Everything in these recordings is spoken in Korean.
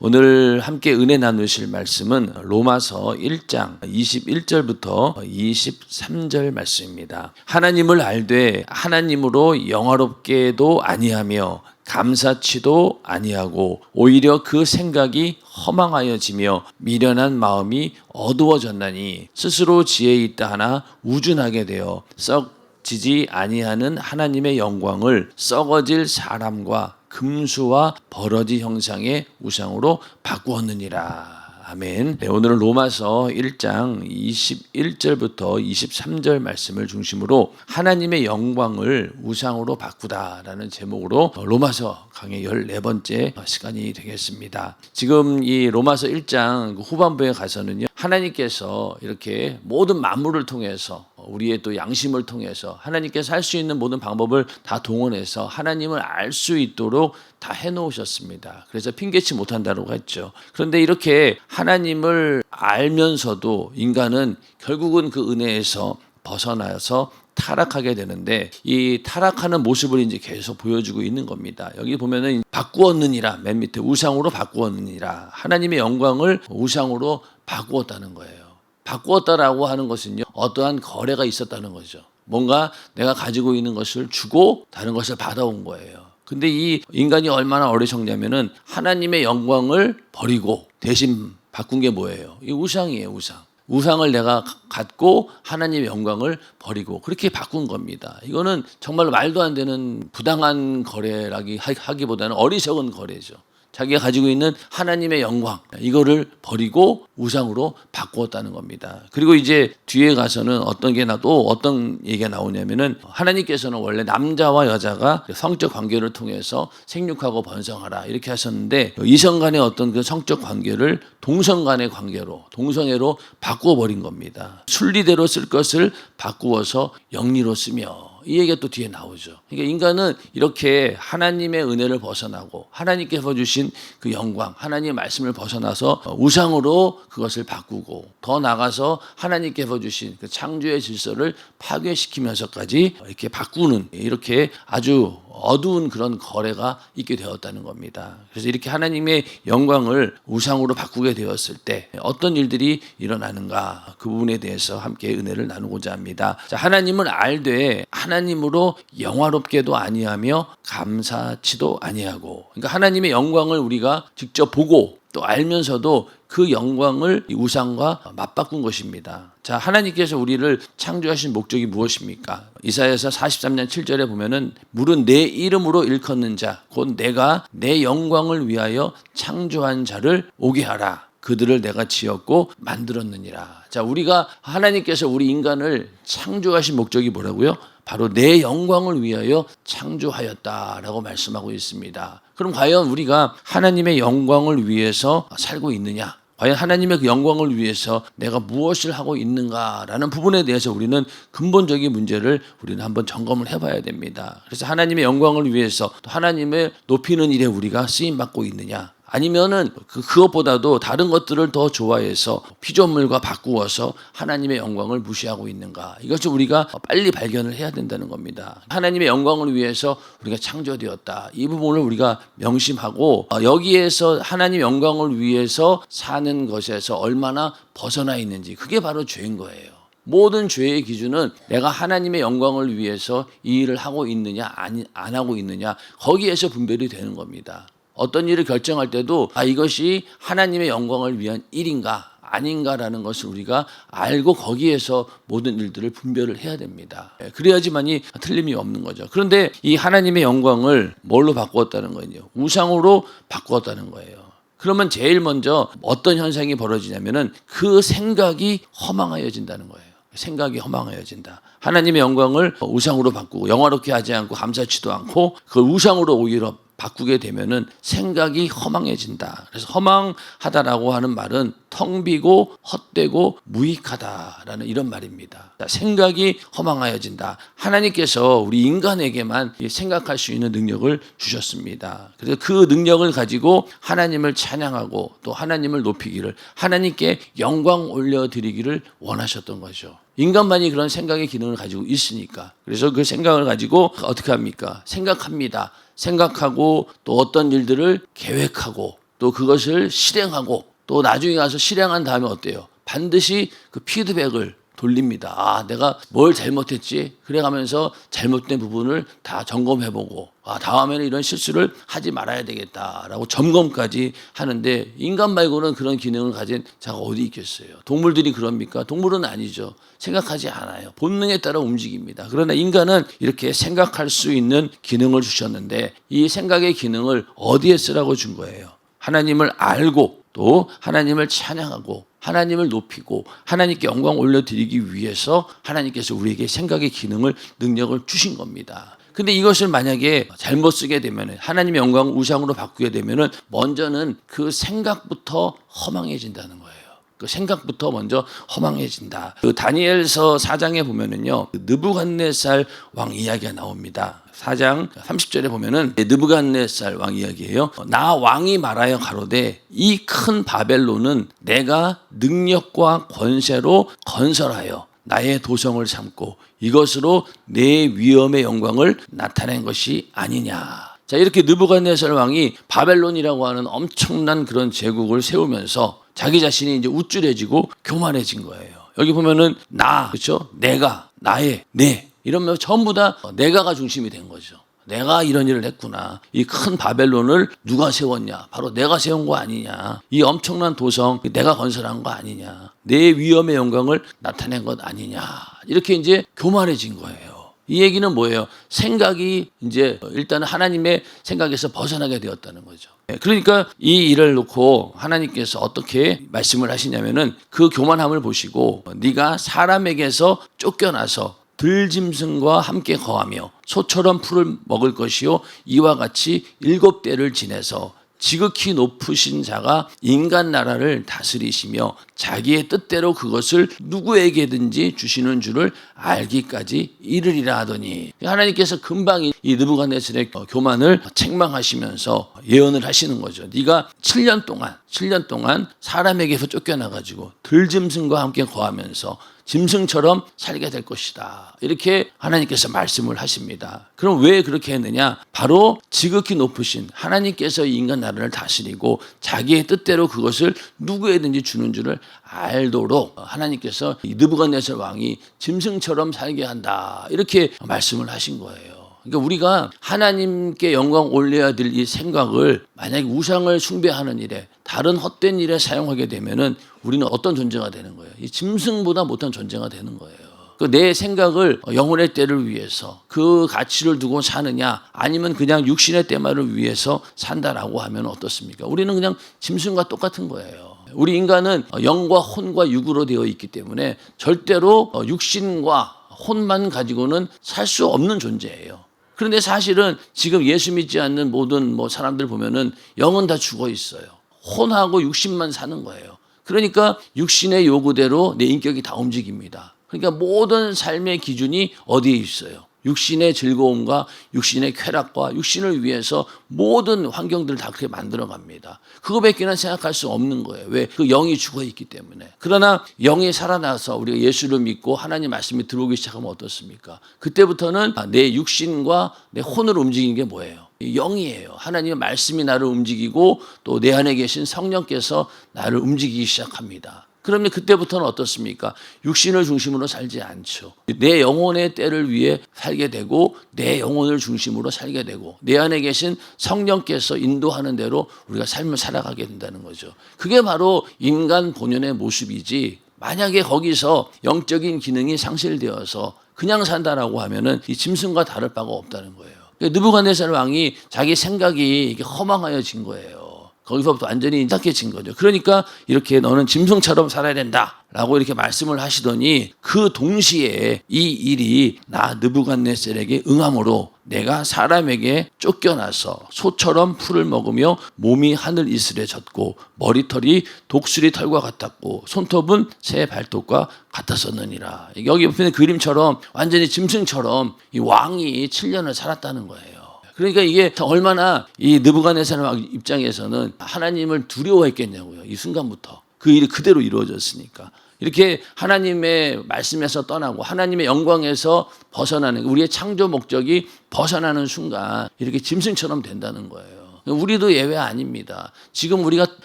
오늘 함께 은혜 나누실 말씀은 로마서 1장 21절부터 23절 말씀입니다. 하나님을 알되 하나님으로 영화롭게도 아니하며 감사치도 아니하고 오히려 그 생각이 허망하여지며 미련한 마음이 어두워졌나니 스스로 지혜 있다 하나 우준하게 되어 썩 지지 아니하는 하나님의 영광을 썩어질 사람과 금수와 버러지 형상의 우상으로 바꾸었느니라. 아멘. 네, 오늘은 로마서 1장 21절부터 23절 말씀을 중심으로 하나님의 영광을 우상으로 바꾸다라는 제목으로 로마서 강의 14번째 시간이 되겠습니다. 지금 이 로마서 1장 후반부에 가서는요. 하나님께서 이렇게 모든 만물을 통해서 우리의 또 양심을 통해서 하나님께서 할 수 있는 모든 방법을 다 동원해서 하나님을 알 수 있도록 다 해놓으셨습니다. 그래서 핑계치 못한다고 했죠. 그런데 이렇게 하나님을 알면서도 인간은 결국은 그 은혜에서 벗어나서 타락하게 되는데 이 타락하는 모습을 이제 계속 보여주고 있는 겁니다. 여기 보면은 바꾸었느니라 맨 밑에 우상으로 바꾸었느니라 하나님의 영광을 우상으로 바꾸었다는 거예요. 바꾸었다라고 하는 것은요 어떠한 거래가 있었다는 거죠. 뭔가 내가 가지고 있는 것을 주고 다른 것을 받아온 거예요. 근데 이 인간이 얼마나 어리석냐면은 하나님의 영광을 버리고 대신 바꾼 게 뭐예요? 이 우상이에요, 우상. 우상을 내가 갖고 하나님의 영광을 버리고 그렇게 바꾼 겁니다. 이거는 정말 말도 안 되는 부당한 거래라기 하기보다는 어리석은 거래죠. 자기가 가지고 있는 하나님의 영광 이거를 버리고 우상으로 바꾸었다는 겁니다. 그리고 이제 뒤에 가서는 어떤 게 나도 어떤 얘기가 나오냐면은 하나님께서는 원래 남자와 여자가 성적 관계를 통해서 생육하고 번성하라 이렇게 하셨는데 이성 간의 어떤 그 성적 관계를 동성 간의 관계로 동성애로 바꾸어 버린 겁니다. 순리대로 쓸 것을 바꾸어서 영리로 쓰며 이 얘기가 또 뒤에 나오죠. 그러니까 인간은 이렇게 하나님의 은혜를 벗어나고 하나님께서 주신 그 영광, 하나님의 말씀을 벗어나서 우상으로 그것을 바꾸고 더 나가서 하나님께서 주신 그 창조의 질서를 파괴시키면서까지 이렇게 바꾸는 이렇게 아주 어두운 그런 거래가 있게 되었다는 겁니다. 그래서 이렇게 하나님의 영광을 우상으로 바꾸게 되었을 때 어떤 일들이 일어나는가 그 부분에 대해서 함께 은혜를 나누고자 합니다. 자, 하나님을 알되 하나님으로 영화롭게도 아니하며 감사치도 아니하고 그러니까 하나님의 영광을 우리가 직접 보고 또 알면서도 그 영광을 우상과 맞바꾼 것입니다. 자, 하나님께서 우리를 창조하신 목적이 무엇입니까? 이사야서 43년 7절에 보면은 물은 내 이름으로 일컫는 자, 곧 내가 내 영광을 위하여 창조한 자를 오게 하라. 그들을 내가 지었고 만들었느니라. 자, 우리가 하나님께서 우리 인간을 창조하신 목적이 뭐라고요? 바로 내 영광을 위하여 창조하였다라고 말씀하고 있습니다. 그럼 과연 우리가 하나님의 영광을 위해서 살고 있느냐? 과연 하나님의 그 영광을 위해서 내가 무엇을 하고 있는가라는 부분에 대해서 우리는 근본적인 문제를 우리는 한번 점검을 해봐야 됩니다. 그래서 하나님의 영광을 위해서 또 하나님을 높이는 일에 우리가 쓰임 받고 있느냐? 아니면은 그 그것보다도 다른 것들을 더 좋아해서 피조물과 바꾸어서 하나님의 영광을 무시하고 있는가? 이것을 우리가 빨리 발견을 해야 된다는 겁니다. 하나님의 영광을 위해서 우리가 창조되었다. 이 부분을 우리가 명심하고 어, 여기에서 하나님 영광을 위해서 사는 것에서 얼마나 벗어나 있는지 그게 바로 죄인 거예요. 모든 죄의 기준은 내가 하나님의 영광을 위해서 이 일을 하고 있느냐 아니 안 하고 있느냐 거기에서 분별이 되는 겁니다. 어떤 일을 결정할 때도 아 이것이 하나님의 영광을 위한 일인가 아닌가라는 것을 우리가 알고 거기에서 모든 일들을 분별을 해야 됩니다. 예, 그래야지만이 틀림이 없는 거죠. 그런데 이 하나님의 영광을 뭘로 바꾸었다는 거예요? 우상으로 바꾸었다는 거예요. 그러면 제일 먼저 어떤 현상이 벌어지냐면은 그 생각이 허망하여진다는 거예요. 생각이 허망하여진다. 하나님의 영광을 우상으로 바꾸고 영화롭게 하지 않고 감사치도 않고 그 우상으로 오히려 바꾸게 되면은 생각이 허망해진다. 그래서 허망하다라고 하는 말은 텅 비고 헛되고 무익하다라는 이런 말입니다. 생각이 허망하여진다. 하나님께서 우리 인간에게만 생각할 수 있는 능력을 주셨습니다. 그래서 그 능력을 가지고 하나님을 찬양하고 또 하나님을 높이기를 하나님께 영광 올려드리기를 원하셨던 거죠. 인간만이 그런 생각의 기능을 가지고 있으니까. 그래서 그 생각을 가지고 어떻게 합니까? 생각합니다. 생각하고 또 어떤 일들을 계획하고 또 그것을 실행하고 또 나중에 가서 실행한 다음에 어때요? 반드시 그 피드백을 돌립니다. 아, 내가 뭘 잘못했지? 그래 가면서 잘못된 부분을 다 점검해보고, 아, 다음에는 이런 실수를 하지 말아야 되겠다라고 점검까지 하는데, 인간 말고는 그런 기능을 가진 자가 어디 있겠어요? 동물들이 그럽니까? 동물은 아니죠. 생각하지 않아요. 본능에 따라 움직입니다. 그러나 인간은 이렇게 생각할 수 있는 기능을 주셨는데, 이 생각의 기능을 어디에 쓰라고 준 거예요? 하나님을 알고 또 하나님을 찬양하고 하나님을 높이고 하나님께 영광 올려드리기 위해서 하나님께서 우리에게 생각의 기능을 능력을 주신 겁니다. 근데 이것을 만약에 잘못 쓰게 되면 하나님의 영광 우상으로 바꾸게 되면은 먼저는 그 생각부터 허망해진다는 거예요. 그 생각부터 먼저 허망해진다. 그 다니엘서 4장에 보면은요. 그 느부갓네살 왕 이야기가 나옵니다. 4장 30절에 보면은 느부갓네살 왕 이야기예요. 나 왕이 말하여 가로되 이 큰 바벨론은 내가 능력과 권세로 건설하여 나의 도성을 삼고 이것으로 내 위엄의 영광을 나타낸 것이 아니냐. 자, 이렇게 느부갓네살 왕이 바벨론이라고 하는 엄청난 그런 제국을 세우면서 자기 자신이 이제 우쭐해지고 교만해진 거예요. 여기 보면은 나, 그렇죠? 내가, 나의, 내 이러면 전부 다 내가가 중심이 된 거죠. 내가 이런 일을 했구나. 이 큰 바벨론을 누가 세웠냐? 바로 내가 세운 거 아니냐? 이 엄청난 도성 내가 건설한 거 아니냐? 내 위엄의 영광을 나타낸 것 아니냐? 이렇게 이제 교만해진 거예요. 이 얘기는 뭐예요? 생각이 이제 일단은 하나님의 생각에서 벗어나게 되었다는 거죠. 그러니까 이 일을 놓고 하나님께서 어떻게 말씀을 하시냐면은 그 교만함을 보시고 네가 사람에게서 쫓겨나서 들짐승과 함께 거하며 소처럼 풀을 먹을 것이요 이와 같이 일곱 대를 지내서 지극히 높으신 자가 인간 나라를 다스리시며 자기의 뜻대로 그것을 누구에게든지 주시는 줄을 알기까지 이르리라 하더니 하나님께서 금방 이 느부갓네살의 교만을 책망하시면서 예언을 하시는 거죠. 네가 7년 동안 7년 동안 사람에게서 쫓겨나 가지고 들짐승과 함께 거하면서 짐승처럼 살게 될 것이다. 이렇게 하나님께서 말씀을 하십니다. 그럼 왜 그렇게 했느냐? 바로 지극히 높으신 하나님께서 인간 나라를 다스리고 자기의 뜻대로 그것을 누구에든지 주는 줄을 알도록 하나님께서 느부갓네살 왕이 짐승처럼 살게 한다. 이렇게 말씀을 하신 거예요. 그러니까 우리가 하나님께 영광 올려야 될 이 생각을 만약에 우상을 숭배하는 일에 다른 헛된 일에 사용하게 되면은 우리는 어떤 존재가 되는 거예요? 이 짐승보다 못한 존재가 되는 거예요. 그 내 생각을 영혼의 때를 위해서 그 가치를 두고 사느냐 아니면 그냥 육신의 때만을 위해서 산다라고 하면 어떻습니까? 우리는 그냥 짐승과 똑같은 거예요. 우리 인간은 영과 혼과 육으로 되어 있기 때문에 절대로 육신과 혼만 가지고는 살 수 없는 존재예요. 그런데 사실은 지금 예수 믿지 않는 모든 뭐 사람들 보면은 영은 다 죽어 있어요. 혼하고 육신만 사는 거예요. 그러니까 육신의 요구대로 내 인격이 다 움직입니다. 그러니까 모든 삶의 기준이 어디에 있어요? 육신의 즐거움과 육신의 쾌락과 육신을 위해서 모든 환경들을 다 그렇게 만들어 갑니다. 그거밖에는 생각할 수 없는 거예요. 왜? 그 영이 죽어 있기 때문에. 그러나 영이 살아나서 우리가 예수를 믿고 하나님 말씀이 들어오기 시작하면 어떻습니까? 그때부터는 내 육신과 내 혼을 움직이는 게 뭐예요? 영이에요. 하나님의 말씀이 나를 움직이고 또 내 안에 계신 성령께서 나를 움직이기 시작합니다. 그러면 그때부터는 어떻습니까? 육신을 중심으로 살지 않죠. 내 영혼의 때를 위해 살게 되고 내 영혼을 중심으로 살게 되고 내 안에 계신 성령께서 인도하는 대로 우리가 삶을 살아가게 된다는 거죠. 그게 바로 인간 본연의 모습이지 만약에 거기서 영적인 기능이 상실되어서 그냥 산다라고 하면은 이 짐승과 다를 바가 없다는 거예요. 느부갓네살 왕이 자기 생각이 허망하여진 거예요. 거기서부터 완전히 착해진 거죠. 그러니까 이렇게 너는 짐승처럼 살아야 된다 라고 이렇게 말씀을 하시더니 그 동시에 이 일이 나 느부갓네살에게 응함으로 내가 사람에게 쫓겨나서 소처럼 풀을 먹으며 몸이 하늘 이슬에 젖고 머리털이 독수리 털과 같았고 손톱은 새 발톱과 같았었느니라. 여기 보면 그림처럼 완전히 짐승처럼 이 왕이 7년을 살았다는 거예요. 그러니까 이게 얼마나 이 느부갓네살 입장에서는 하나님을 두려워했겠냐고요. 이 순간부터 그 일이 그대로 이루어졌으니까. 이렇게 하나님의 말씀에서 떠나고 하나님의 영광에서 벗어나는 우리의 창조 목적이 벗어나는 순간 이렇게 짐승처럼 된다는 거예요. 우리도 예외 아닙니다. 지금 우리가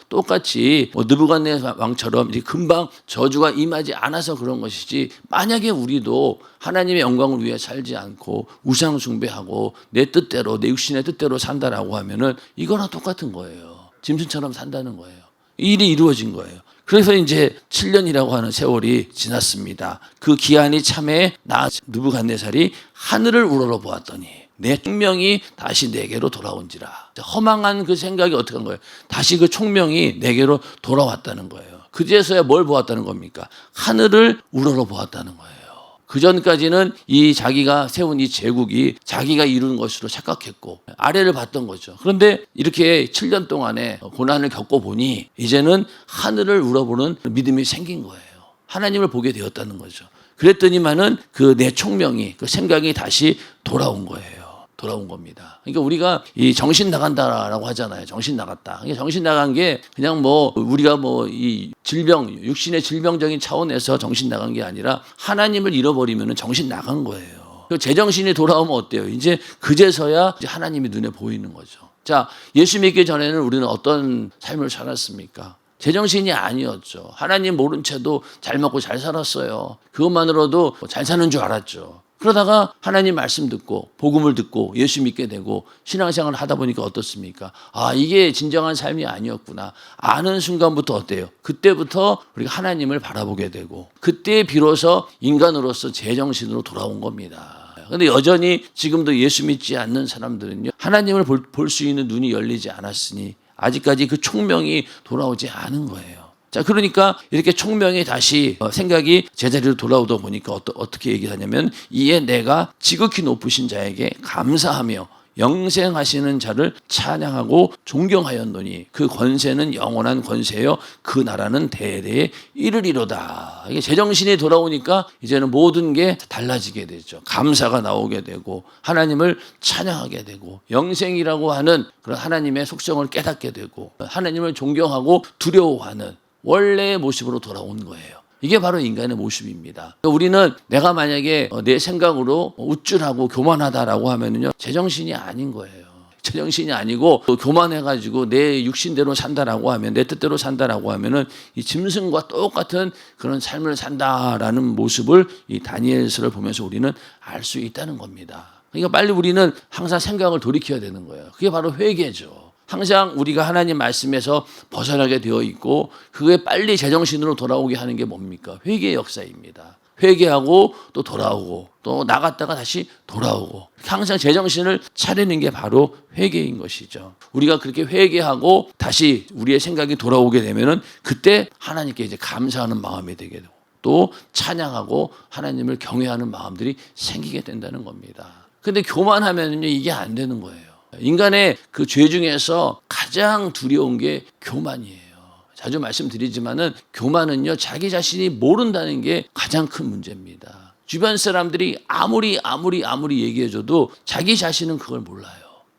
똑같이 뭐 느부갓네 왕처럼 금방 저주가 임하지 않아서 그런 것이지 만약에 우리도 하나님의 영광을 위해 살지 않고 우상 숭배하고 내 뜻대로 내 육신의 뜻대로 산다라고 하면은 이거랑 똑같은 거예요. 짐승처럼 산다는 거예요. 이 일이 이루어진 거예요. 그래서 이제 7년이라고 하는 세월이 지났습니다. 그 기한이 참에 나 느부갓네살이 하늘을 우러러 보았더니 내 총명이 다시 내게로 돌아온지라. 허망한 그 생각이 어떻게 한 거예요? 다시 그 총명이 내게로 돌아왔다는 거예요. 그제서야 뭘 보았다는 겁니까? 하늘을 우러러 보았다는 거예요. 그 전까지는 이 자기가 세운 이 제국이 자기가 이룬 것으로 착각했고 아래를 봤던 거죠. 그런데 이렇게 7년 동안의 고난을 겪고 보니 이제는 하늘을 우러보는 믿음이 생긴 거예요. 하나님을 보게 되었다는 거죠. 그랬더니만은 그 내 총명이 그 생각이 다시 돌아온 거예요. 돌아온 겁니다. 그러니까 우리가 이 정신 나간다라고 하잖아요. 정신 나갔다. 그러니까 정신 나간 게 그냥 뭐 우리가 뭐 이 질병, 육신의 질병적인 차원에서 정신 나간 게 아니라 하나님을 잃어버리면 정신 나간 거예요. 그 제정신이 돌아오면 어때요? 이제 그제서야 이제 하나님이 눈에 보이는 거죠. 자, 예수 믿기 전에는 우리는 어떤 삶을 살았습니까? 제정신이 아니었죠. 하나님 모른 채도 잘 먹고 잘 살았어요. 그것만으로도 잘 사는 줄 알았죠. 그러다가 하나님 말씀 듣고 복음을 듣고 예수 믿게 되고 신앙생활을 하다 보니까 어떻습니까? 아 이게 진정한 삶이 아니었구나 아는 순간부터 어때요? 그때부터 우리가 하나님을 바라보게 되고 그때 비로소 인간으로서 제정신으로 돌아온 겁니다. 근데 여전히 지금도 예수 믿지 않는 사람들은요 하나님을 볼 수 있는 눈이 열리지 않았으니 아직까지 그 총명이 돌아오지 않은 거예요. 자, 그러니까 이렇게 총명이 다시 어, 생각이 제자리로 돌아오다 보니까 어떻게 얘기하냐면 이에 내가 지극히 높으신 자에게 감사하며 영생하시는 자를 찬양하고 존경하였노니 그 권세는 영원한 권세요 그 나라는 대대에 이르리로다. 이게 제정신이 돌아오니까 이제는 모든 게 달라지게 되죠. 감사가 나오게 되고 하나님을 찬양하게 되고 영생이라고 하는 그런 하나님의 속성을 깨닫게 되고 하나님을 존경하고 두려워하는 원래의 모습으로 돌아온 거예요. 이게 바로 인간의 모습입니다. 우리는 내가 만약에 내 생각으로 우쭐하고 교만하다라고 하면은요, 제정신이 아닌 거예요. 제정신이 아니고 교만해가지고 내 육신대로 산다라고 하면 내 뜻대로 산다라고 하면은 이 짐승과 똑같은 그런 삶을 산다라는 모습을 이 다니엘서를 보면서 우리는 알 수 있다는 겁니다. 그러니까 빨리 우리는 항상 생각을 돌이켜야 되는 거예요. 그게 바로 회개죠. 항상 우리가 하나님 말씀에서 벗어나게 되어 있고 그게 빨리 제정신으로 돌아오게 하는 게 뭡니까? 회개의 역사입니다. 회개하고 또 돌아오고 또 나갔다가 다시 돌아오고 항상 제정신을 차리는 게 바로 회개인 것이죠. 우리가 그렇게 회개하고 다시 우리의 생각이 돌아오게 되면은 그때 하나님께 이제 감사하는 마음이 되게 되고 또 찬양하고 하나님을 경외하는 마음들이 생기게 된다는 겁니다. 근데 교만하면은요 이게 안 되는 거예요. 인간의 그 죄 중에서 가장 두려운 게 교만이에요. 자주 말씀드리지만은 교만은요 자기 자신이 모른다는 게 가장 큰 문제입니다. 주변 사람들이 아무리 아무리 아무리 얘기해줘도 자기 자신은 그걸 몰라요.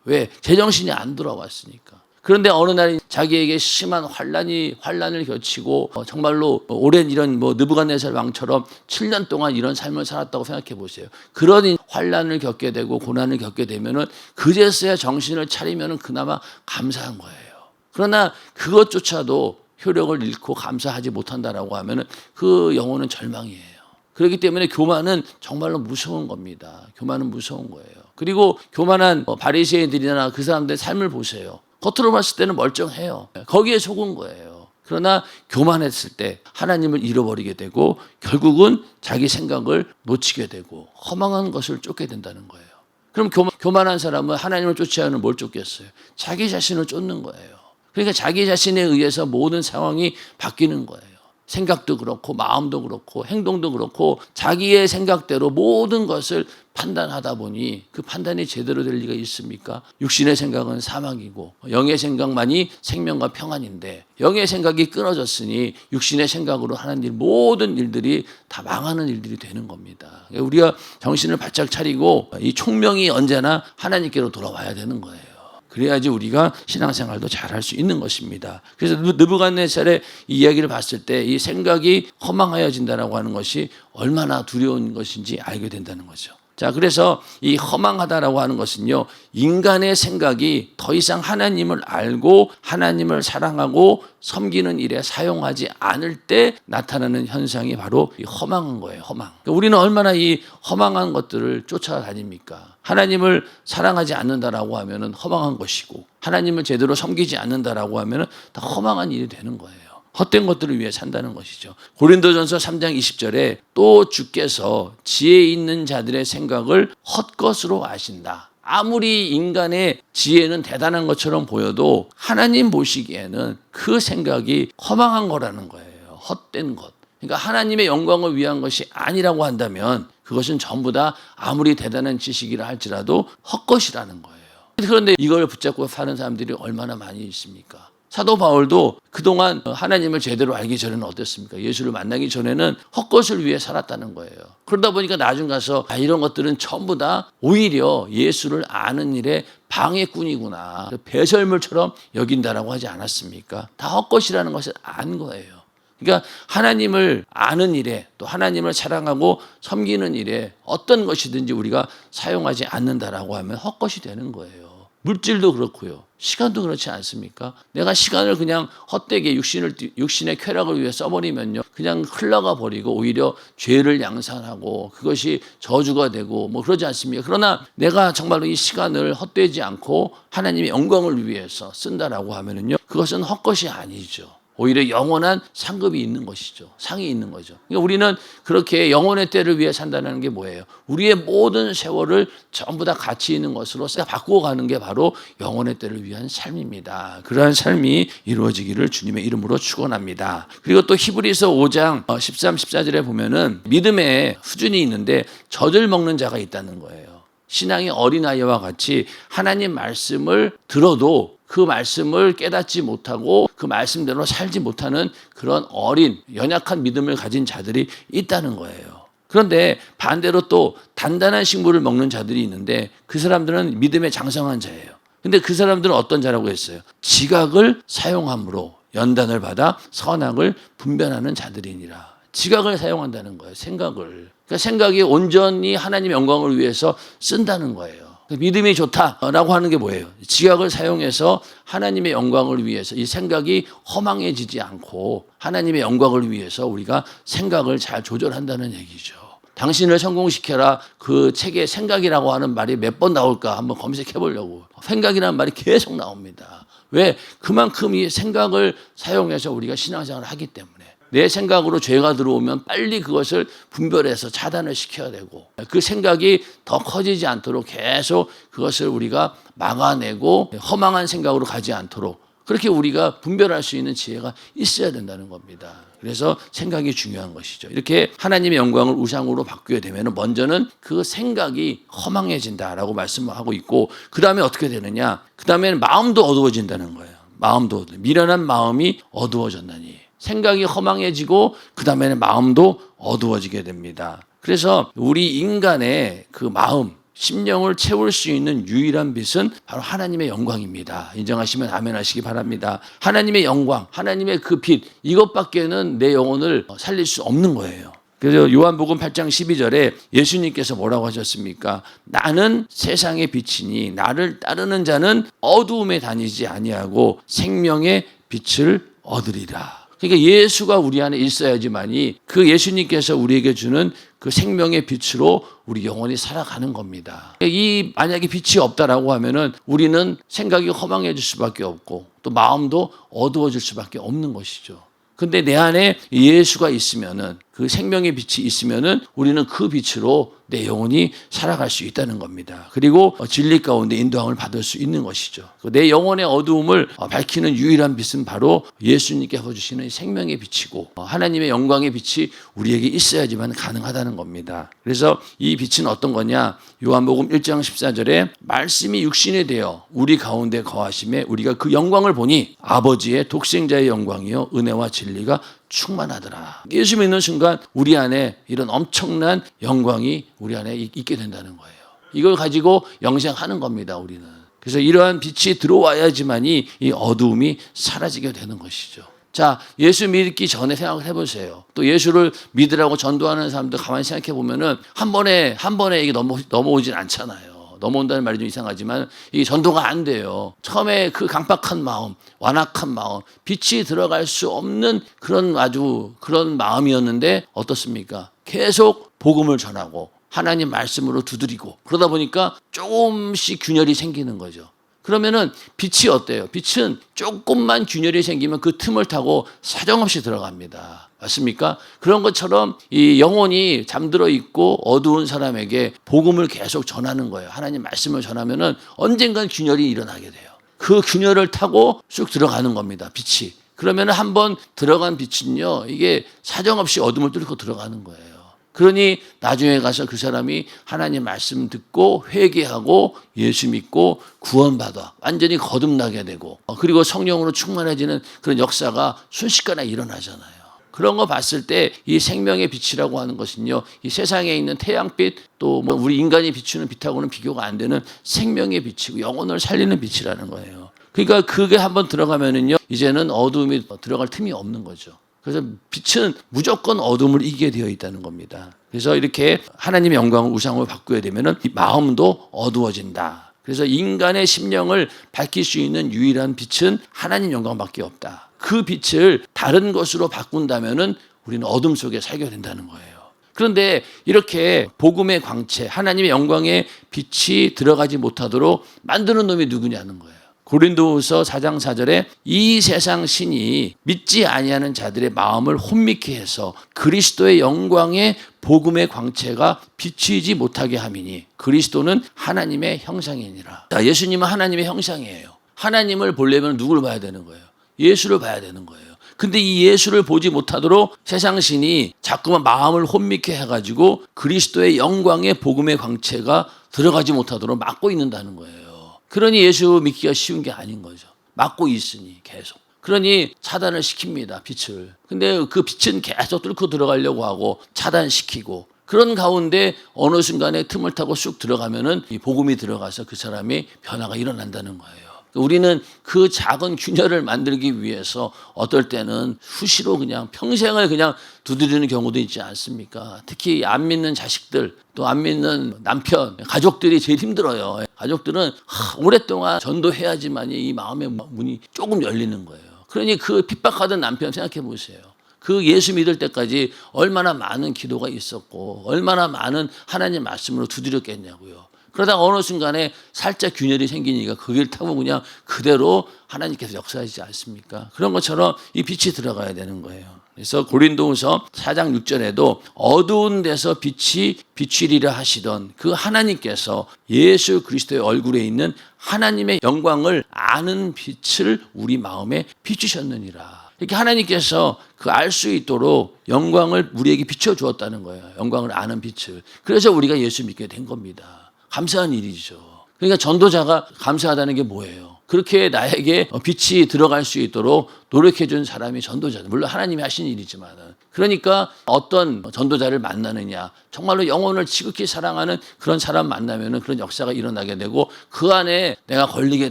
왜? 제정신이 안 돌아왔으니까. 그런데 어느 날 자기에게 심한 환란이 환란을 겪치고 어, 정말로 오랜 이런 뭐 느부갓네살 왕처럼 7년 동안 이런 삶을 살았다고 생각해 보세요. 그런 환란을 겪게 되고 고난을 겪게 되면은 그제서야 정신을 차리면은 그나마 감사한 거예요. 그러나 그것조차도 효력을 잃고 감사하지 못한다라고 하면은 그 영혼은 절망이에요. 그렇기 때문에 교만은 정말로 무서운 겁니다. 교만은 무서운 거예요. 그리고 교만한 뭐 바리새인들이나 그 사람들의 삶을 보세요. 겉으로 봤을 때는 멀쩡해요. 거기에 속은 거예요. 그러나 교만했을 때 하나님을 잃어버리게 되고 결국은 자기 생각을 놓치게 되고 허망한 것을 쫓게 된다는 거예요. 그럼 교만, 한 사람은 하나님을 쫓지 않으면 뭘 쫓겠어요? 자기 자신을 쫓는 거예요. 그러니까 자기 자신에 의해서 모든 상황이 바뀌는 거예요. 생각도 그렇고 마음도 그렇고 행동도 그렇고 자기의 생각대로 모든 것을 판단하다 보니 그 판단이 제대로 될 리가 있습니까? 육신의 생각은 사망이고 영의 생각만이 생명과 평안인데 영의 생각이 끊어졌으니 육신의 생각으로 하는 일 모든 일들이 다 망하는 일들이 되는 겁니다. 우리가 정신을 바짝 차리고 이 총명이 언제나 하나님께로 돌아와야 되는 거예요. 그래야지 우리가 신앙생활도 잘 할 수 있는 것입니다. 그래서 느부갓네살의 이야기를 봤을 때 이 생각이 허망하여진다라고 하는 것이 얼마나 두려운 것인지 알게 된다는 거죠. 자, 그래서 이 허망하다라고 하는 것은요, 인간의 생각이 더 이상 하나님을 알고 하나님을 사랑하고 섬기는 일에 사용하지 않을 때 나타나는 현상이 바로 이 허망한 거예요, 허망. 그러니까 우리는 얼마나 이 허망한 것들을 쫓아다닙니까? 하나님을 사랑하지 않는다라고 하면은 허망한 것이고, 하나님을 제대로 섬기지 않는다라고 하면은 다 허망한 일이 되는 거예요. 헛된 것들을 위해 산다는 것이죠. 고린도전서 3장 20절에 또 주께서 지혜 있는 자들의 생각을 헛것으로 아신다. 아무리 인간의 지혜는 대단한 것처럼 보여도 하나님 보시기에는 그 생각이 허망한 거라는 거예요. 헛된 것. 그러니까 하나님의 영광을 위한 것이 아니라고 한다면 그것은 전부 다 아무리 대단한 지식이라 할지라도 헛것이라는 거예요. 그런데 이걸 붙잡고 사는 사람들이 얼마나 많이 있습니까? 사도 바울도 그동안 하나님을 제대로 알기 전에는 어땠습니까? 예수를 만나기 전에는 헛것을 위해 살았다는 거예요. 그러다 보니까 나중 가서 아, 이런 것들은 전부 다 오히려 예수를 아는 일에 방해꾼이구나. 배설물처럼 여긴다라고 하지 않았습니까? 다 헛것이라는 것을 안 거예요. 그러니까 하나님을 아는 일에 또 하나님을 사랑하고 섬기는 일에 어떤 것이든지 우리가 사용하지 않는다라고 하면 헛것이 되는 거예요. 물질도 그렇고요. 시간도 그렇지 않습니까? 내가 시간을 그냥 헛되게 육신을 육신의 쾌락을 위해 써버리면요, 그냥 흘러가 버리고 오히려 죄를 양산하고 그것이 저주가 되고 뭐 그러지 않습니까? 그러나 내가 정말로 이 시간을 헛되지 않고 하나님의 영광을 위해서 쓴다라고 하면은요, 그것은 헛것이 아니죠. 오히려 영원한 상급이 있는 것이죠. 상이 있는 거죠. 그러니까 우리는 그렇게 영원의 때를 위해 산다는 게 뭐예요? 우리의 모든 세월을 전부 다 가치 있는 것으로 바꾸어 가는 게 바로 영원의 때를 위한 삶입니다. 그러한 삶이 이루어지기를 주님의 이름으로 축원합니다. 그리고 또 히브리서 5장 13, 14절에 보면은 믿음의 수준이 있는데 젖을 먹는 자가 있다는 거예요. 신앙이 어린아이와 같이 하나님 말씀을 들어도 그 말씀을 깨닫지 못하고 그 말씀대로 살지 못하는 그런 어린 연약한 믿음을 가진 자들이 있다는 거예요. 그런데 반대로 또 단단한 식물을 먹는 자들이 있는데 그 사람들은 믿음에 장성한 자예요. 근데 그 사람들은 어떤 자라고 했어요? 지각을 사용함으로 연단을 받아 선악을 분별하는 자들이니라. 지각을 사용한다는 거예요. 생각을. 그러니까 생각이 온전히 하나님의 영광을 위해서 쓴다는 거예요. 믿음이 좋다라고 하는 게 뭐예요? 지각을 사용해서 하나님의 영광을 위해서 이 생각이 허망해지지 않고 하나님의 영광을 위해서 우리가 생각을 잘 조절한다는 얘기죠. 당신을 성공시켜라 그 책에 생각이라고 하는 말이 몇 번 나올까 한번 검색해 보려고. 생각이라는 말이 계속 나옵니다. 왜? 그만큼 이 생각을 사용해서 우리가 신앙생활을 하기 때문에. 내 생각으로 죄가 들어오면 빨리 그것을 분별해서 차단을 시켜야 되고 그 생각이 더 커지지 않도록 계속 그것을 우리가 막아내고 허망한 생각으로 가지 않도록 그렇게 우리가 분별할 수 있는 지혜가 있어야 된다는 겁니다. 그래서 생각이 중요한 것이죠. 이렇게 하나님의 영광을 우상으로 바꾸게 되면 먼저는 그 생각이 허망해진다라고 말씀을 하고 있고 그 다음에 어떻게 되느냐? 그 다음에는 마음도 어두워진다는 거예요. 마음도 미련한 마음이 어두워졌나니. 생각이 허망해지고 그 다음에는 마음도 어두워지게 됩니다. 그래서 우리 인간의 그 마음, 심령을 채울 수 있는 유일한 빛은 바로 하나님의 영광입니다. 인정하시면 아멘 하시기 바랍니다. 하나님의 영광, 하나님의 그 빛, 이것밖에는 내 영혼을 살릴 수 없는 거예요. 그래서 요한복음 8장 12절에 예수님께서 뭐라고 하셨습니까? 나는 세상의 빛이니 나를 따르는 자는 어두움에 다니지 아니하고 생명의 빛을 얻으리라. 그러니까 예수가 우리 안에 있어야지만이 그 예수님께서 우리에게 주는 그 생명의 빛으로 우리 영혼이 살아가는 겁니다. 이 만약에 빛이 없다라고 하면은 우리는 생각이 허망해질 수밖에 없고 또 마음도 어두워질 수밖에 없는 것이죠. 근데 내 안에 예수가 있으면은 그 생명의 빛이 있으면은 우리는 그 빛으로 내 영혼이 살아갈 수 있다는 겁니다. 그리고 진리 가운데 인도함을 받을 수 있는 것이죠. 내 영혼의 어두움을 밝히는 유일한 빛은 바로 예수님께 해주시는 생명의 빛이고 하나님의 영광의 빛이 우리에게 있어야지만 가능하다는 겁니다. 그래서 이 빛은 어떤 거냐? 요한복음 1장 14절에 말씀이 육신이 되어 우리 가운데 거하심에 우리가 그 영광을 보니 아버지의 독생자의 영광이요 은혜와 진리가 충만하더라. 예수 믿는 순간 우리 안에 이런 엄청난 영광이 우리 안에 있게 된다는 거예요. 이걸 가지고 영생하는 겁니다, 우리는. 그래서 이러한 빛이 들어와야지만이 이 어두움이 사라지게 되는 것이죠. 자, 예수 믿기 전에 생각을 해보세요. 또 예수를 믿으라고 전도하는 사람들 가만히 생각해 보면은 한 번에, 한 번에 이게 넘어, 넘어오진 않잖아요. 넘어온다는 말이 좀 이상하지만 이게 전도가 안 돼요. 처음에 그 강박한 마음, 완악한 마음, 빛이 들어갈 수 없는 그런 아주 그런 마음이었는데 어떻습니까? 계속 복음을 전하고 하나님 말씀으로 두드리고 그러다 보니까 조금씩 균열이 생기는 거죠. 그러면은 빛이 어때요? 빛은 조금만 균열이 생기면 그 틈을 타고 사정없이 들어갑니다. 맞습니까? 그런 것처럼 이 영혼이 잠들어 있고 어두운 사람에게 복음을 계속 전하는 거예요. 하나님 말씀을 전하면은 언젠간 균열이 일어나게 돼요. 그 균열을 타고 쑥 들어가는 겁니다. 빛이. 그러면은 한번 들어간 빛은요, 이게 사정없이 어둠을 뚫고 들어가는 거예요. 그러니 나중에 가서 그 사람이 하나님 말씀 듣고 회개하고 예수 믿고 구원받아 완전히 거듭나게 되고 어, 그리고 성령으로 충만해지는 그런 역사가 순식간에 일어나잖아요. 그런 거 봤을 때 이 생명의 빛이라고 하는 것은요, 이 세상에 있는 태양빛 또 뭐 우리 인간이 비추는 빛하고는 비교가 안 되는 생명의 빛이고 영혼을 살리는 빛이라는 거예요. 그러니까 그게 한번 들어가면은요, 이제는 어둠이 들어갈 틈이 없는 거죠. 그래서 빛은 무조건 어둠을 이기게 되어 있다는 겁니다. 그래서 이렇게 하나님의 영광을 우상으로 바꾸게 되면은 이 마음도 어두워진다. 그래서 인간의 심령을 밝힐 수 있는 유일한 빛은 하나님 영광밖에 없다. 그 빛을 다른 것으로 바꾼다면은 우리는 어둠 속에 살게 된다는 거예요. 그런데 이렇게 복음의 광채, 하나님의 영광의 빛이 들어가지 못하도록 만드는 놈이 누구냐는 거예요. 고린도후서 4장 4절에 이 세상 신이 믿지 아니하는 자들의 마음을 혼미케 해서 그리스도의 영광의 복음의 광채가 비치지 못하게 함이니 그리스도는 하나님의 형상이니라. 자, 예수님은 하나님의 형상이에요. 하나님을 보려면 누굴 봐야 되는 거예요? 예수를 봐야 되는 거예요. 근데 이 예수를 보지 못하도록 세상 신이 자꾸만 마음을 혼미케 해가지고 그리스도의 영광의 복음의 광채가 들어가지 못하도록 막고 있는다는 거예요. 그러니 예수 믿기가 쉬운 게 아닌 거죠. 막고 있으니 계속. 그러니 차단을 시킵니다. 빛을. 근데 그 빛은 계속 뚫고 들어가려고 하고 차단시키고 그런 가운데 어느 순간에 틈을 타고 쑥 들어가면은 이 복음이 들어가서 그 사람이 변화가 일어난다는 거예요. 우리는 그 작은 균열을 만들기 위해서 어떨 때는 수시로 그냥 평생을 그냥 두드리는 경우도 있지 않습니까? 특히 안 믿는 자식들, 또 안 믿는 남편, 가족들이 제일 힘들어요. 가족들은 하, 오랫동안 전도해야지만 이 마음의 문이 조금 열리는 거예요. 그러니 그 핍박하던 남편 생각해 보세요. 그 예수 믿을 때까지 얼마나 많은 기도가 있었고, 얼마나 많은 하나님 말씀으로 두드렸겠냐고요. 그러다가 어느 순간에 살짝 균열이 생기니까 그길 타고 그냥 그대로 하나님께서 역사하시지 않습니까? 그런 것처럼 이 빛이 들어가야 되는 거예요. 그래서 고린도후서 4장 6절에도 어두운 데서 빛이 비추리라 하시던 그 하나님께서 예수 그리스도의 얼굴에 있는 하나님의 영광을 아는 빛을 우리 마음에 비추셨느니라. 이렇게 하나님께서 그 알 수 있도록 영광을 우리에게 비춰 주었다는 거예요. 영광을 아는 빛을. 그래서 우리가 예수 믿게 된 겁니다. 감사한 일이죠. 그러니까 전도자가 감사하다는 게 뭐예요? 그렇게 나에게 빛이 들어갈 수 있도록 노력해 준 사람이 전도자. 물론 하나님이 하신 일이지만. 그러니까 어떤 전도자를 만나느냐. 정말로 영혼을 지극히 사랑하는 그런 사람 만나면은 그런 역사가 일어나게 되고 그 안에 내가 걸리게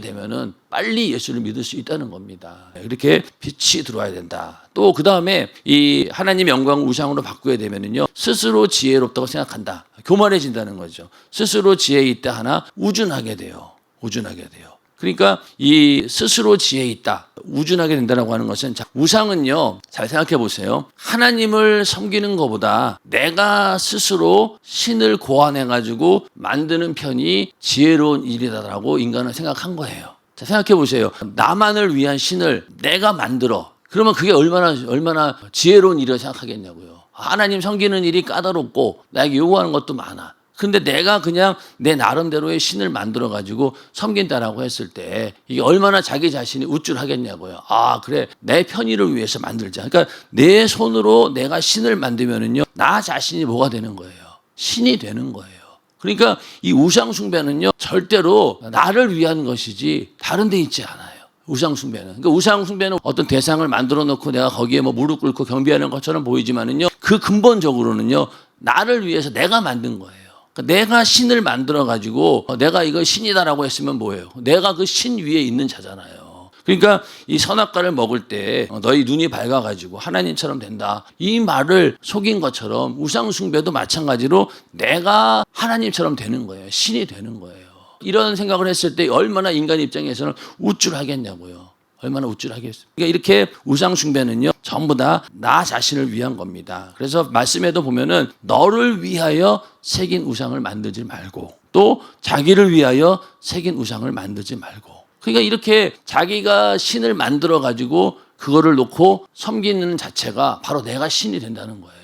되면은 빨리 예수를 믿을 수 있다는 겁니다. 이렇게 빛이 들어와야 된다. 또 그 다음에 이 하나님 영광 우상으로 바꾸게 되면은요 스스로 지혜롭다고 생각한다. 교만해진다는 거죠. 스스로 지혜 있다 하나 우준하게 돼요. 우준하게 돼요. 그러니까 이 스스로 지혜 있다, 우준하게 된다라고 하는 것은 자, 우상은요. 잘 생각해 보세요. 하나님을 섬기는 것보다 내가 스스로 신을 고안해 가지고 만드는 편이 지혜로운 일이다라고 인간은 생각한 거예요. 자, 생각해 보세요. 나만을 위한 신을 내가 만들어. 그러면 그게 얼마나 얼마나 지혜로운 일이라고 생각하겠냐고요. 하나님 섬기는 일이 까다롭고 나에게 요구하는 것도 많아. 근데 내가 그냥 내 나름대로의 신을 만들어 가지고 섬긴다라고 했을 때 이게 얼마나 자기 자신이 우쭐하겠냐고요. 아, 그래. 내 편의를 위해서 만들자. 그러니까 내 손으로 내가 신을 만들면은요. 나 자신이 뭐가 되는 거예요? 신이 되는 거예요. 그러니까 이 우상 숭배는요. 절대로 나를 위한 것이지 다른 데 있지 않아요. 우상 숭배는. 그러니까 우상 숭배는 어떤 대상을 만들어 놓고 내가 거기에 뭐 무릎 꿇고 경배하는 것처럼 보이지만은요. 그 근본적으로는요. 나를 위해서 내가 만든 거예요. 그러니까 내가 신을 만들어 가지고 내가 이거 신이다라고 했으면 뭐예요? 내가 그 신 위에 있는 자잖아요. 그러니까 이 선악과를 먹을 때 어, 너희 눈이 밝아가지고 하나님처럼 된다. 이 말을 속인 것처럼 우상숭배도 마찬가지로 내가 하나님처럼 되는 거예요. 신이 되는 거예요. 이런 생각을 했을 때 얼마나 인간 입장에서는 우쭐하겠냐고요. 얼마나 우쭐하겠어요. 그러니까 이렇게 우상 숭배는요, 전부 다 나 자신을 위한 겁니다. 그래서 말씀에도 보면은 너를 위하여 새긴 우상을 만들지 말고 또 자기를 위하여 새긴 우상을 만들지 말고. 그러니까 이렇게 자기가 신을 만들어 가지고 그거를 놓고 섬기는 자체가 바로 내가 신이 된다는 거예요.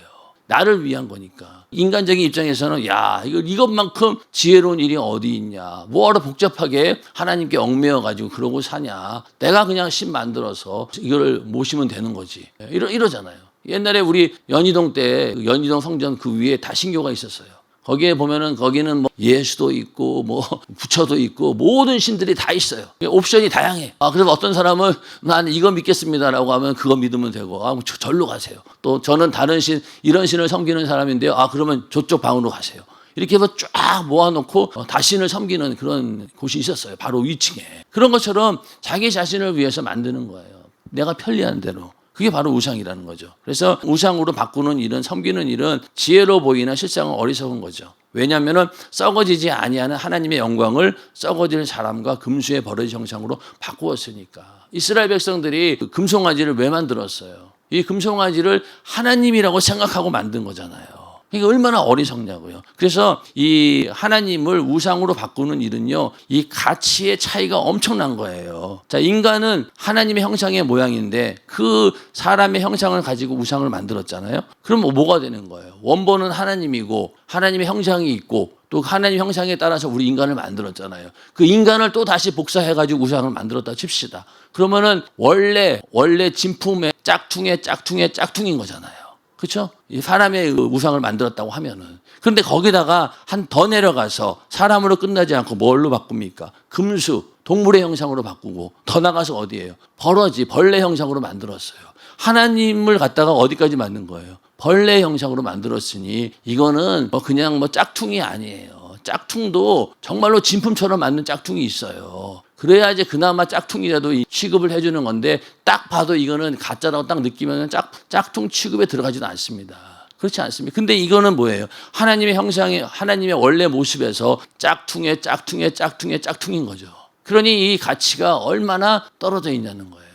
나를 위한 거니까. 인간적인 입장에서는 야, 이거 이것만큼 지혜로운 일이 어디 있냐. 뭐하러 복잡하게 하나님께 얽매여 가지고 그러고 사냐. 내가 그냥 신 만들어서 이거를 모시면 되는 거지. 이러 이러잖아요. 옛날에 우리 연희동 때그 연희동 성전 그 위에 다신교가 있었어요. 거기에 보면은 거기는 뭐 예수도 있고 뭐 부처도 있고 모든 신들이 다 있어요. 옵션이 다양해. 아 그래서 어떤 사람은 난 이거 믿겠습니다라고 하면 그거 믿으면 되고 아 저- 절로 가세요. 또 저는 다른 신 이런 신을 섬기는 사람인데요. 아 그러면 저쪽 방으로 가세요. 이렇게 해서 쫙 모아놓고 어, 다신을 섬기는 그런 곳이 있었어요. 바로 위층에. 그런 것처럼 자기 자신을 위해서 만드는 거예요. 내가 편리한 대로. 그게 바로 우상이라는 거죠. 그래서 우상으로 바꾸는 일은 섬기는 일은 지혜로 보이나 실상은 어리석은 거죠. 왜냐하면 썩어지지 아니하는 하나님의 영광을 썩어질 사람과 금수의 버릇 형상으로 바꾸었으니까. 이스라엘 백성들이 그 금송아지를 왜 만들었어요? 이 금송아지를 하나님이라고 생각하고 만든 거잖아요. 이게 얼마나 어리석냐고요. 그래서 이 하나님을 우상으로 바꾸는 일은요, 이 가치의 차이가 엄청난 거예요. 자, 인간은 하나님의 형상의 모양인데 그 사람의 형상을 가지고 우상을 만들었잖아요. 그럼 뭐가 되는 거예요? 원본은 하나님이고 하나님의 형상이 있고 또 하나님 형상에 따라서 우리 인간을 만들었잖아요. 그 인간을 또 다시 복사해가지고 우상을 만들었다 칩시다. 그러면은 원래 원래 진품의 짝퉁의 짝퉁의 짝퉁인 거잖아요. 그렇죠? 이 사람의 그 우상을 만들었다고 하면은 그런데 거기다가 한 더 내려가서 사람으로 끝나지 않고 뭘로 바꿉니까? 금수 동물의 형상으로 바꾸고 더 나가서 어디예요? 벌어지 벌레 형상으로 만들었어요. 하나님을 갖다가 어디까지 만든 거예요? 벌레 형상으로 만들었으니 이거는 뭐 그냥 뭐 짝퉁이 아니에요. 짝퉁도 정말로 진품처럼 만든 짝퉁이 있어요. 그래야지 그나마 짝퉁이라도 이 취급을 해주는 건데 딱 봐도 이거는 가짜라고 딱 느끼면 짝, 짝퉁 취급에 들어가지도 않습니다. 그렇지 않습니다. 근데 이거는 뭐예요? 하나님의 형상의 하나님의 원래 모습에서 짝퉁의 짝퉁의 짝퉁의 짝퉁인 거죠. 그러니 이 가치가 얼마나 떨어져 있냐는 거예요.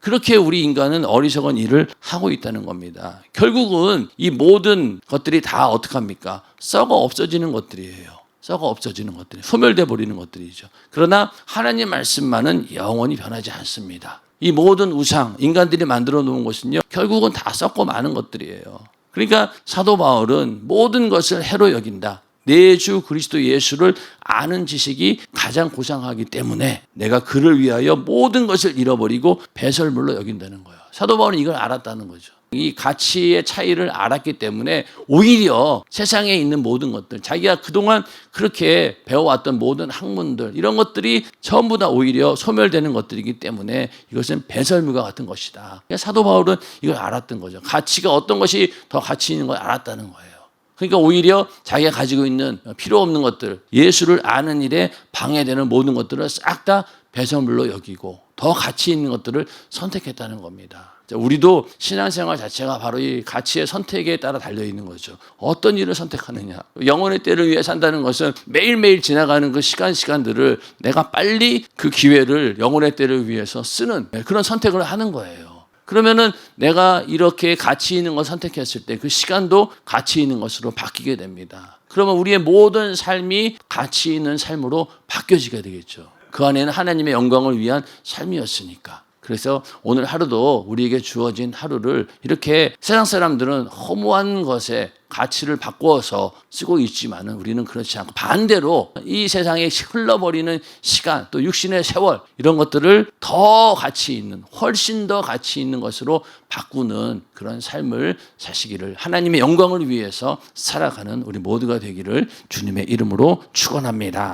그렇게 우리 인간은 어리석은 일을 하고 있다는 겁니다. 결국은 이 모든 것들이 다 어떡합니까? 썩어 없어지는 것들이에요. 썩어 없어지는 것들이 소멸돼 버리는 것들이죠. 그러나 하나님 말씀만은 영원히 변하지 않습니다. 이 모든 우상 인간들이 만들어 놓은 것은요 결국은 다 썩고 마는 것들이에요. 그러니까 사도 바울은 모든 것을 해로 여긴다. 내 주 그리스도 예수를 아는 지식이 가장 고상하기 때문에 내가 그를 위하여 모든 것을 잃어버리고 배설물로 여긴다는 거예요. 사도 바울은 이걸 알았다는 거죠. 이 가치의 차이를 알았기 때문에 오히려 세상에 있는 모든 것들, 자기가 그동안 그렇게 배워왔던 모든 학문들, 이런 것들이 전부 다 오히려 소멸되는 것들이기 때문에 이것은 배설물과 같은 것이다. 그러니까 사도 바울은 이걸 알았던 거죠. 가치가 어떤 것이 더 가치 있는 걸 알았다는 거예요. 그러니까 오히려 자기가 가지고 있는 필요 없는 것들, 예수를 아는 일에 방해되는 모든 것들을 싹 다 배설물로 여기고 더 가치 있는 것들을 선택했다는 겁니다. 자, 우리도 신앙생활 자체가 바로 이 가치의 선택에 따라 달려 있는 거죠. 어떤 일을 선택하느냐. 영혼의 때를 위해 산다는 것은 매일매일 지나가는 그 시간 시간들을 내가 빨리 그 기회를 영혼의 때를 위해서 쓰는 그런 선택을 하는 거예요. 그러면은 내가 이렇게 가치 있는 걸 선택했을 때 그 시간도 가치 있는 것으로 바뀌게 됩니다. 그러면 우리의 모든 삶이 가치 있는 삶으로 바뀌어지게 되겠죠. 그 안에는 하나님의 영광을 위한 삶이었으니까. 그래서 오늘 하루도 우리에게 주어진 하루를 이렇게 세상 사람들은 허무한 것에 가치를 바꾸어서 쓰고 있지만은 우리는 그렇지 않고 반대로 이 세상에 흘러버리는 시간 또 육신의 세월 이런 것들을 더 가치 있는 훨씬 더 가치 있는 것으로 바꾸는 그런 삶을 사시기를 하나님의 영광을 위해서 살아가는 우리 모두가 되기를 주님의 이름으로 축원합니다.